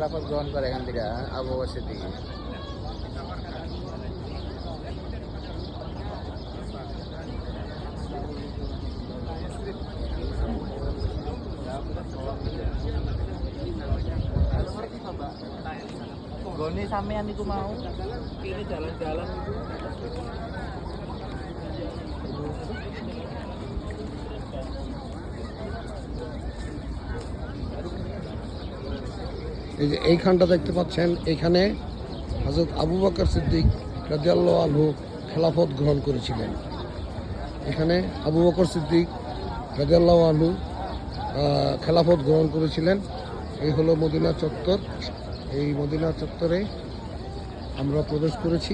খেলাফত গ্রহণ করে এখান থেকে Abu Bakr Siddique Goni sampean niku mau. Ini jalan-jalan itu. এই যে এইখানটা দেখতে পাচ্ছেন এখানে হজরত আবু বাকর সিদ্দিক রাজিয়াল্লাহ আলহু খেলাফত গ্রহণ করেছিলেন। এখানে আবু বকর সিদ্দিক রাজিয়াল্লাহ আহ, খেলাফত গ্রহণ করেছিলেন। এই হলো মদিনা চত্বর। এই মদিনা চত্বরে আমরা প্রবেশ করেছি।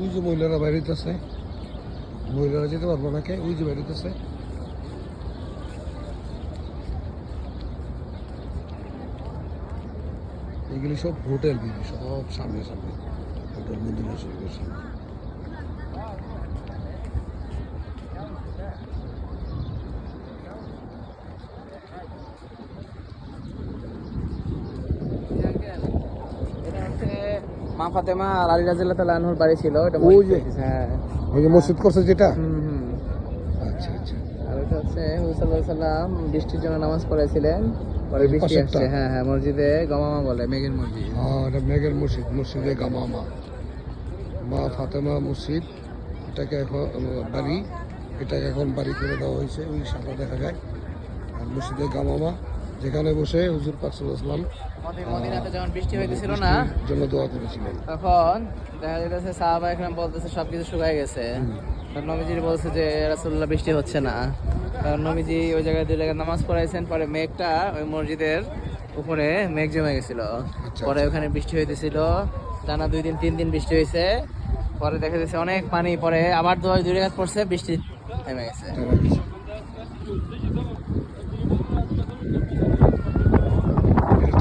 ওই যে মহিলারা বাইরেতেছে মহিলারা যেতে পারব না কে? ওই যে বাইরেতেছে এগুলি সব হোটেল সব সামনে সামনে। হোটেল মন্দির সামনে। মা ফাতেমা আর আলী রাজিল্লাহ তাআলা আনহুর বাড়ি ছিল এটা ওই যে। হ্যাঁ। ওই যে মসজিদ করছে যেটা? হুম আচ্ছা আচ্ছা। আর এটা হচ্ছে হুজুর সাল্লাল্লাহু আলাইহি সাল্লাম বৃষ্টির জন্য নামাজ পড়েছিলেন পরে বৃষ্টি? আসছে হ্যাঁ হ্যাঁ মসজিদে গমামা বলে মেঘের মসজিদ। হ্যাঁ এটা মেঘের মসজিদ মসজিদে গামামা। মা ফাতেমা মসজিদ এটাকে এখন বাড়ি এটাকে এখন বাড়ি করে দেওয়া হয়েছে ওই সাদা দেখা যায়। আর মসজিদে গামামা। যেখানে বসে হুজুর পাক মদিনাতে যখন বৃষ্টি হইতেছিল না জন্য দোয়া করেছিলেন। তখন দেখা যাইতেছে সাহাবা একরাম বলতেছে সবকিছু শুকায় গেছে। নবীজি বলছে যে রাসূলুল্লাহ বৃষ্টি হচ্ছে না। কারণ নবীজি ওই জায়গায় দুই জায়গায় নামাজ পড়াইছেন পরে মেঘটা ওই মসজিদের উপরে মেঘ জমে গেছিল। আচ্ছা, পরে ওখানে বৃষ্টি হইতেছিল টানা দুই দিন তিন দিন বৃষ্টি হয়েছে পরে দেখা যাচ্ছে অনেক পানি পরে আবার দুই দুই রেখাত পড়ছে বৃষ্টি থেমে গেছে।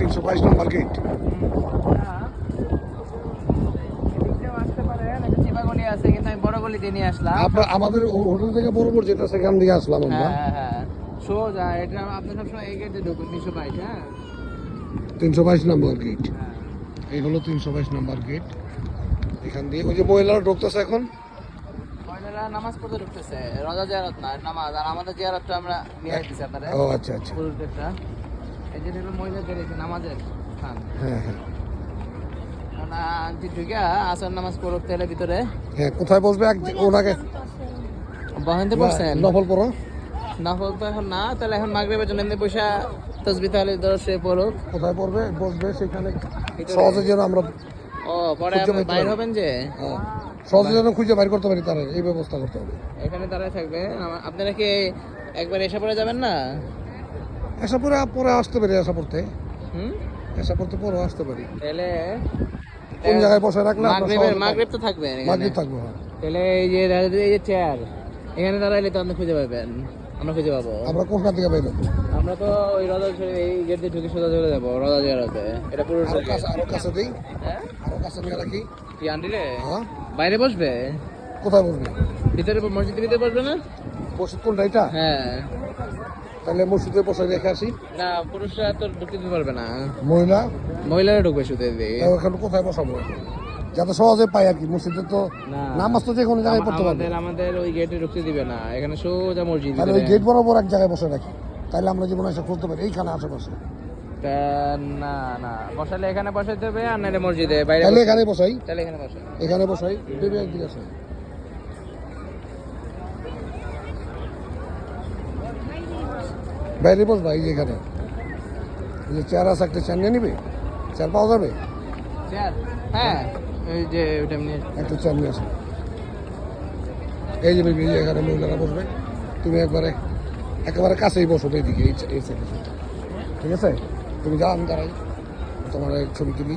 তিনশো বাইশ নম্বর গেট আমাদের হোটেল থেকে বরাবর যেটা সেখান থেকে আসলাম আমরা। হ্যাঁ সোজা এটা আপনি সবসময় এই গেটে ঢুকুন তিনশো বাইশ হ্যাঁ তিনশো বাইশ নম্বর গেট এই হলো তিনশো বাইশ নম্বর গেট এখান দিয়ে ওই যে মহিলারা ঢুকতেছে এখন। মহিলারা নামাজ পড়তে ঢুকতেছে। রজা জিয়ারত না নামাজ। আর আমাদের জিয়ারতটা আমরা নিয়ে আসতেছি আপনারা ও আচ্ছা আচ্ছা। হলো মহিলাদের স্থান। হ্যাঁ হ্যাঁ। আন্টি ঢুকিয়া আসর নামাজ পড়ুক তাহলে ভিতরে। হ্যাঁ কোথায় বসবে? ওনাকে বহেনতে পড়ছেন নফল পড়ো। নফল তো এখন না তাহলে এখন মাগরিবের জন্য এমনি পয়সা তসবি তাহলে ধরো সে কোথায় পড়বে? বসবে সেখানে। সহজে যেন আমরা ও পরে খুঁজে বাইর হবেন যে? সহজে যেন খুঁজে বাইর করতে পারি তারা এই ব্যবস্থা করতে হবে। এখানে দাঁড়ায় থাকবে আপনারা কি একবার এসে পড়ে যাবেন না? এসা পরে পরে আসতে পারি এসা পড়তে হুম এসা পড়তে পরে আসতে পারি তাহলে কোন জায়গায় বসে রাখলে আমরা মাগরিবের মাগরিব তো থাকবে মাগরিব থাকব। তাহলে এই যে এই যে চেয়ার এখানে দাঁড়াইলে তো আপনি খুঁজে পাবেন আমরা খুঁজে পাবো আমরা কোনখান থেকে বের আমরা তো ওই রজা এই গেট দিয়ে ঢুকে সোজা চলে যাব রজা জিয়ারতে এটা পুরো আরও কাছে দিই হ্যাঁ আরও কাছে নিয়ে রাখি কি হ্যাঁ বাইরে বসবে কোথায় বসবে ভিতরে মসজিদের ভিতরে বসবে না মসজিদ কোনটা এটা হ্যাঁ তাহলে মসজিদে বসে রেখে আসি। না পুরুষরা তো ঢুকতে দিতে পারবে না। মহিলা? মহিলারা ঢুকবে শুধু। তাও কোথায় বসাবো? যাতে সহজে পাই আর কি মসজিদে তো। নামাজ তো যে কোনো জায়গায় পড়তে পারবে। আমাদের আমাদের ওই গেটে ঢুকতে দিবে না। এখানে সোজা মসজিদ তাহলে ওই গেট বরাবর এক জায়গায় বসে রাখি। তাহলে আমরা জীবনে এসে খুলতে পারি। এইখানে আশেপাশে। না না। বসালে এখানে বসাইতে হবে আর নাহলে মসজিদে। বাইরে তাহলে এখানে বসাই। তাহলে এখানে বসে এখানে বসাই। একদিকে আছে। বাইরে বস ভাই এখানে। এই যে চেয়ার আছে একটা চেয়ার নিয়ে নিবি? চেয়ার পাওয়া যাবে? হ্যাঁ যে এমনি একটা চেয়ার নিয়ে আসো এই যে বেবি এখানে মহিলারা বসবে। তুমি একবারে একেবারে কাছেই বসো এইদিকে এই এই সাইডে ঠিক আছে? তুমি যাও আমি দাঁড়াই। তোমার ছবি তুলি।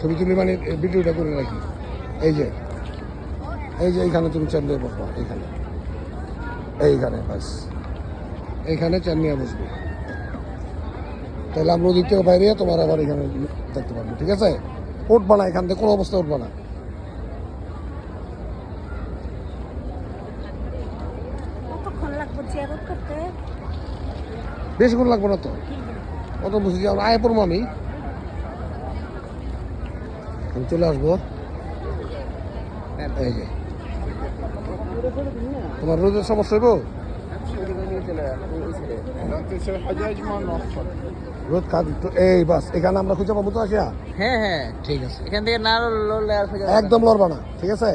ছবি তুলি মানে এই ভিডিওটা করে রাখি। এই যে এই যে এইখানে তুমি চেয়ার নিয়ে বসবা এইখানে। এইখানে বাস। এইখানে চেয়ার নিয়ে বসবে। তাহলে আমরা ওদিক থেকে বাইরে তোমার আবার এখানে দেখতে পারব ঠিক আছে? উঠবা না এখান থেকে কোনো অবস্থা উঠবা না। কতক্ষণ লাগবে বেশিক্ষণ না তো? অত বুঝি যে আমরা আয় পড়ব আমি। আমি চলে আসব। এই যে। তোমার রোদের সমস্যা হইব? রোদ খাদ এই বাস এখানে আমরা খুঁজে পাবো তো আসিয়া? হ্যাঁ হ্যাঁ ঠিক আছে। এখান থেকে না লড়লে আর একদম লড়বা না ঠিক আছে?